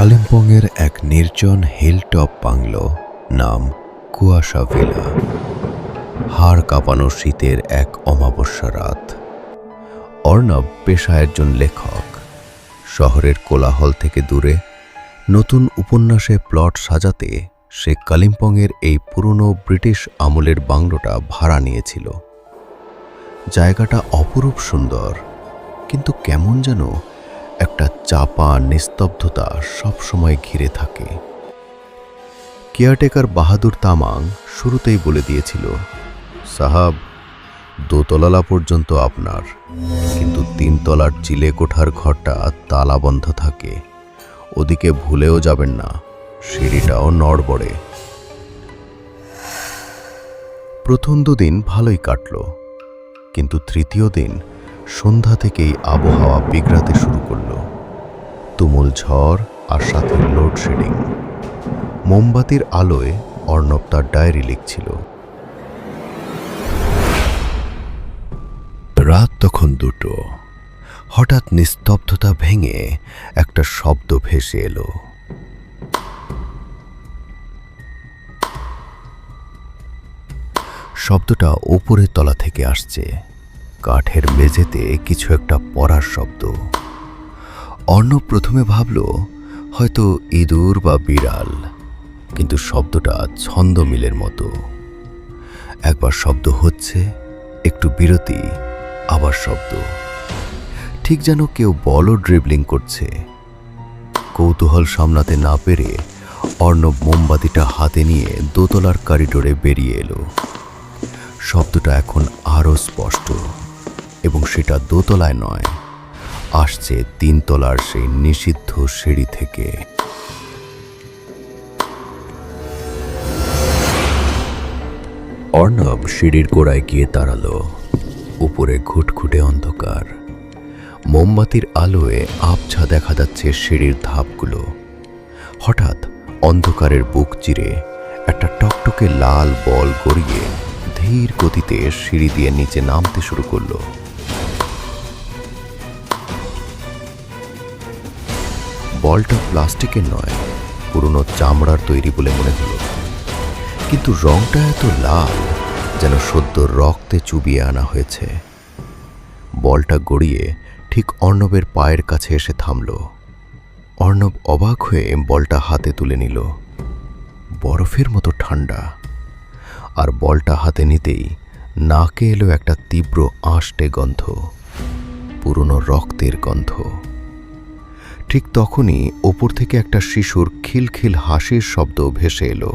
কালিম্পংয়ের এক নির্জন hilltop bungalow নাম কুয়াশা ভিলা। হাড় কাঁপানো শীতের এক অমাবস্যা রাত। অর্ণব পেশায় একজন লেখক। শহরের কোলাহল থেকে দূরে নতুন উপন্যাসে প্লট সাজাতে সে কালিম্পংয়ের এই পুরনো ব্রিটিশ আমলের বাংলোটা ভাড়া নিয়েছিল। জায়গাটা অপরূপ সুন্দর, কিন্তু কেমন যেন চাপা নিস্তব্ধতা সবসময় ঘিরে থাকে। কেয়ারটেকার বাহাদুর তামাং শুরুতেই বলে দিয়েছিল, সাহাব, দোতলালা পর্যন্ত আপনার, কিন্তু তিনতলার চিলে কোঠার ঘরটা তালাবন্ধ থাকে। ওদিকে ভুলেও যাবেন না, সিঁড়িটাও নড়বড়ে। প্রথম দুদিন ভালোই কাটল, কিন্তু তৃতীয় দিন সন্ধ্যা থেকেই আবহাওয়া বিগড়াতে শুরু তুমুল ঝড় আর সাথে লোডশেডিং। মোমবাতির আলোয় অর্ণব তার ডায়েরি লিখছিল। রাত তখন দুটো। হঠাৎ নিস্তব্ধতা ভেঙে একটা শব্দ ভেসে এলো। শব্দটা ওপরের তলা থেকে আসছে। কাঠের মেঝেতে কিছু একটা পড়ার শব্দ। অর্ণব প্রথমে ভাবল, হয়তো ইঁদুর বা বিড়াল। কিন্তু শব্দটা ছন্দ মিলের মতো। একবার শব্দ হচ্ছে, একটু বিরতি, আবার শব্দ। ঠিক যেন কেউ বলও ড্রিবলিং করছে। কৌতূহল সামলাতে না পেরে অর্ণব মোমবাতিটা হাতে নিয়ে দোতলার করিডোরে বেরিয়ে এলো। শব্দটা এখন আরও স্পষ্ট, এবং সেটা দোতলায় নয় আসছে তিনতলার সেই নিষিদ্ধ সিঁড়ি থেকে। অর্ণব সিঁড়ির গোড়ায় গিয়ে দাঁড়াল। উপরে ঘুটঘুটে অন্ধকার। মোমবাতির আলোয় আবছা দেখা যাচ্ছে সিঁড়ির ধাপগুলো। হঠাৎ অন্ধকারের বুক চিরে একটা টকটকে লাল বল গড়িয়ে ধীর গতিতে সিঁড়ি দিয়ে নিচে নামতে শুরু করল। বলটা প্লাস্টিকের নয়, পুরনো চামড়ার তৈরি বলে মনে হলো। কিন্তু রংটা এত লাল যেন সদ্য রক্তে চুবিয়ে আনা হয়েছে। বলটা গড়িয়ে ঠিক অর্ণবের পায়ের কাছে এসে থামল। অর্ণব অবাক হয়ে বলটা হাতে তুলে নিল। বরফের মতো ঠান্ডা। আর বলটা হাতে নিতেই নাকে এলো একটা তীব্র আঁশটে গন্ধ, পুরনো রক্তের গন্ধ। ঠিক তখনই ওপর থেকে একটা শিশুর খিলখিল হাসির শব্দ ভেসে এলো।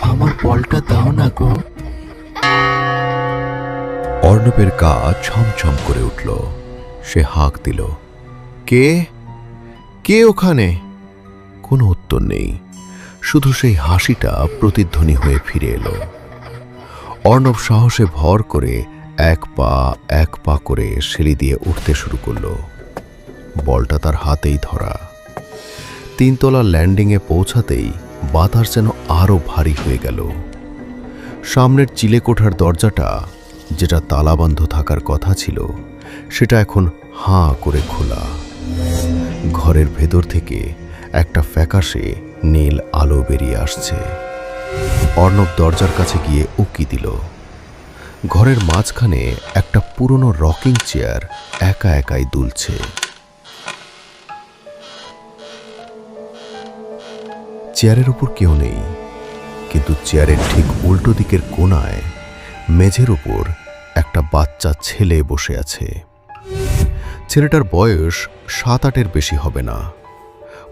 আমার বলটা দাও না গো। অর্ণবের গা ছমছম করে উঠল। সে হাঁক দিল কে? কে ওখানে? কোনো উত্তর নেই। শুধু সেই হাসিটা প্রতিধ্বনি হয়ে ফিরে এলো। অর্ণব সাহসে ভর করে এক পা এক পা করে সিঁড়ি দিয়ে উঠতে শুরু করল। বলটা তার হাতেই ধরা। তিনতলা ল্যান্ডিংয়ে পৌঁছাতেই বাতাস যেন আরও ভারী হয়ে গেল। সামনের চিলেকোঠার দরজাটা, যেটা তালাবন্ধ থাকার কথা ছিল, সেটা এখন হাঁ করে খোলা। ঘরের ভেতর থেকে একটা ফ্যাকাশে নীল আলো বেরিয়ে আসছে। অর্ণব দরজার কাছে গিয়ে উকি দিল। ঘরের মাঝখানে একটা পুরনো রকিং চেয়ার একা একাই দুলছে। চেয়ারের উপর কেউ নেই। কিন্তু চেয়ারের ঠিক উল্টো দিকের কোণায় মেঝের উপর একটা বাচ্চা ছেলে বসে আছে। ছেলেটার বয়স সাত আটের বেশি হবে না।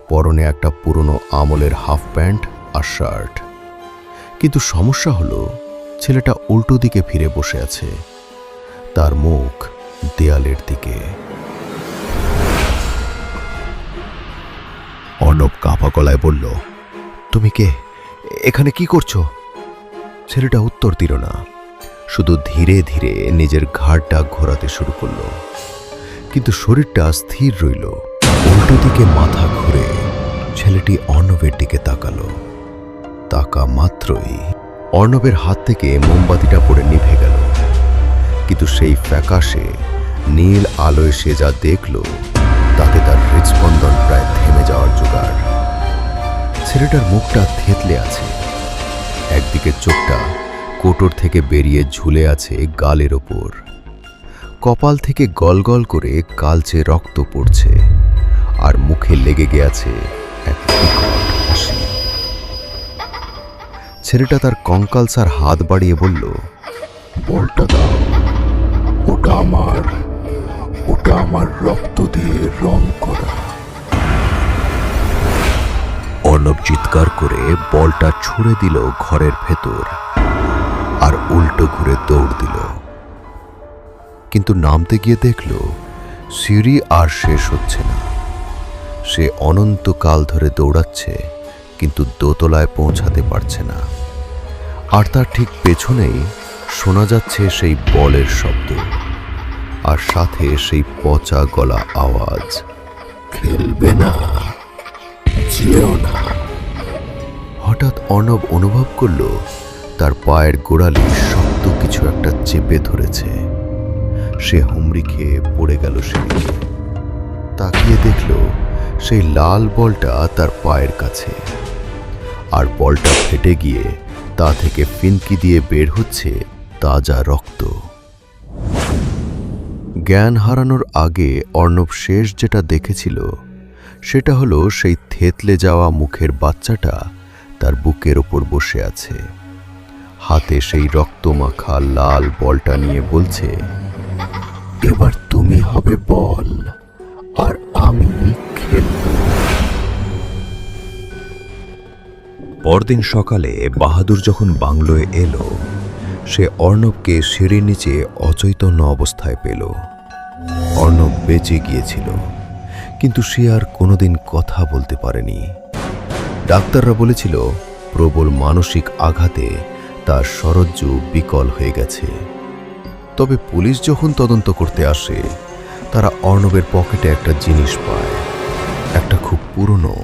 পরনে একটা পুরনো আমলের হাফ প্যান্ট আর শার্ট। কিন্তু সমস্যা হলো, ছেলেটা উল্টো দিকে ফিরে বসে আছে। তার মুখ দেয়ালের দিকে। অর্ণব কাঁপা গলায় বলল তুমি কে? এখানে কি করছ? ছেলেটা উত্তর দিল না। শুধু ধীরে ধীরে নিজের ঘাড়টা ঘোরাতে শুরু করল। কিন্তু শরীরটা স্থির রইল। উল্টো দিকে মাথা ঘুরে ছেলেটি অর্ণবের দিকে তাকালো। তাকা মাত্রই অর্ণবের হাত থেকে মোমবাতিটা পড়ে নিভে গেল। কিন্তু সেই ফ্যাকাশে নীল আলোয় সে যা দেখল, তাতে তার হৃদস্পন্দন প্রায় থেমে যাওয়ার জোগাড়। ছেলেটার মুখটা থেতলে আছে। একদিকে চোখটা কোটর থেকে বেরিয়ে ঝুলে আছে গালের ওপর। কপাল থেকে গলগল করে কালচে রক্ত পড়ছে, আর মুখে লেগে গেছে এক হাসি। ছেলেটা তার কঙ্কাল কঙ্কালসার হাত বাড়িয়ে বলল, বলটা দাও। ওটা আমার ওটা আমার রক্ত দিয়ে রং করা। অর্ণব চিৎকার করে বলটা ছুঁড়ে দিল ঘরের ভেতর আর উল্টো ঘুরে দৌড় দিল। কিন্তু নামতে গিয়ে দেখল, সিঁড়ি আর শেষ হচ্ছে না। সে অনন্তকাল ধরে দৌড়াচ্ছে, কিন্তু দোতলায় পৌঁছাতে পারছে না। আর তার ঠিক পেছনেই শোনা যাচ্ছে সেই বলের শব্দ আর সাথে সেই পচা গলা আওয়াজ। খেলবে না। যেও না। হঠাৎ অর্ণব অনুভব করল, তার পায়ের গোড়ালি শক্ত কিছু একটা চেপে ধরেছে। সে হুমড়ি খেয়ে পড়ে গেল সেদিকে। তাকিয়ে দেখল, সেই লাল বলটা তার পায়ের কাছে। আর বলটা ফেটে গিয়ে তা থেকে ফিনকি দিয়ে বের হচ্ছে তাজা রক্ত। জ্ঞান হারানোর আগে অর্ণব শেষ যেটা দেখেছিল, সেটা হলো সেই থেতলে যাওয়া মুখের বাচ্চাটা তার বুকের ওপর বসে আছে। হাতে সেই রক্তমাখা লাল বলটা নিয়ে বলছে, এবার তুমি হবে বল, আর আমি পরদিন সকালে বাহাদুর যখন বাংলোয় এলো, সে অর্ণবকে সিঁড়ির নিচে অচৈতন্য অবস্থায় পেল। অর্ণব বেঁচে গিয়েছিল। কিন্তু সে আর কোনোদিন কথা বলতে পারেনি। ডাক্তাররা বলেছিল, প্রবল মানসিক আঘাতে তার সরজ্জু বিকল হয়ে গেছে। তবে পুলিশ যখন তদন্ত করতে আসে, তারা অর্ণবের পকেটে একটা জিনিস পায়। একটা খুব পুরনো,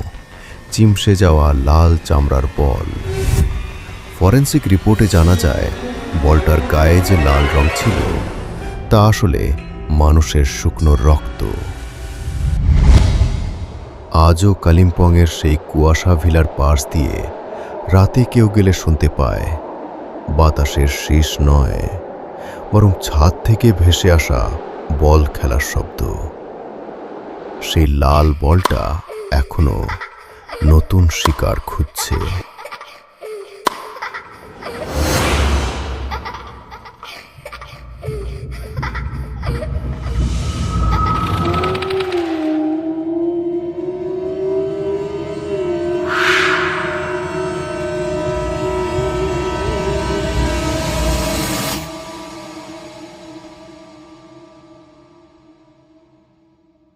চিমসে যাওয়া লাল চামড়ার বল। ফরেন্সিক রিপোর্টে জানা যায়, বলটার গায়ে যে লাল রং ছিল, তা আসলে মানুষের শুকনো রক্ত। আজও কালিম্পংয়ের সেই কুয়াশা ভিলার পাশ দিয়ে রাতে কেউ গেলে শুনতে পায়, বাতাসের শীষ নয়, বরং ছাদ থেকে ভেসে আসা বল খেলার শব্দ। সেই লাল বলটা এখনও নতুন শিকার খুঁজছে।